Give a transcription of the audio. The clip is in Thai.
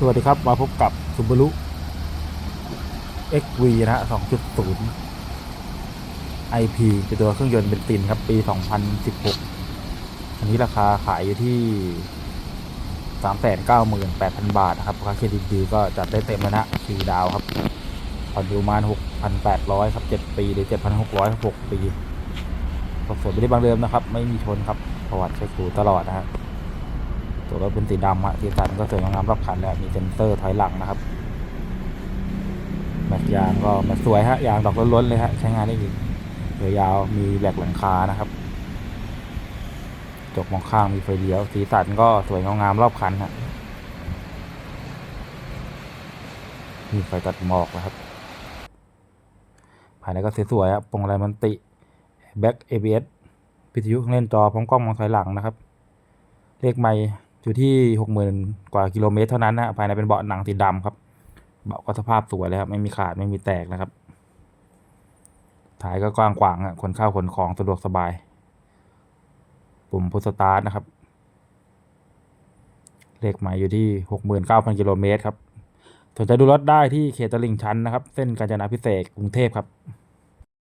สวัสดีครับ มาพบกับ Subaru XV นะฮะ 2.0 IP เป็นตัวเครื่องยนต์เบนซินครับ ปี 2016 อันนี้ราคาขายอยู่ที่ 398,000 บาท นะครับ ราคาเครดิตดีก็จัดได้เต็มแล้วนะคีดาวครับผ่อนอยู่ประมาณ 6,800 ครับ 7 ปี หรือ 7,606 ปีรถสวยไม่ได้บางเดิมนะครับ ไม่มีชนครับ ประวัติเช็คดูตลอดนะฮะ ตัวรถเป็นสีดำฮะสีสันก็สวยงามรอบคันแล้วมีเซ็นเซอร์ถอยหลังนะครับแม็กยางก็แม็กสวยฮะยางดอกล้นๆเลยฮะใช้งานได้ดีเรือยาวมีแหลกหลังคานะครับจกมองข้างมีไฟเลี้ยว สีสันก็สวยงามรอบคันฮะมีไฟตัดหมอกนะครับ ภายในก็สวยๆครับปงไรมันติ แบ็กเอบีเอสพิทยุเครื่องเล่นจอพร้อมกล้องมองถอยหลังนะครับ เลขไม่ อยู่ที่หกหมื่นกว่ากิโลเมตรเท่านั้นนะภายในเป็นเบาะหนังสีดำครับ เบาะก็สภาพสวยเลยครับ ไม่มีขาดไม่มีแตกนะครับท้ายก็กว้างขวางอะขนข้าวขนของสะดวกสบาย ปุ่มพุทสตาร์ทนะครับ เลขหมายอยู่ที่หกหมื่นเก้าพันกิโลเมตรครับสนใจดูรถได้ที่เขตตลิ่งชันนะครับ เส้นกาญจนาพิเศษกกรุงเทพครับ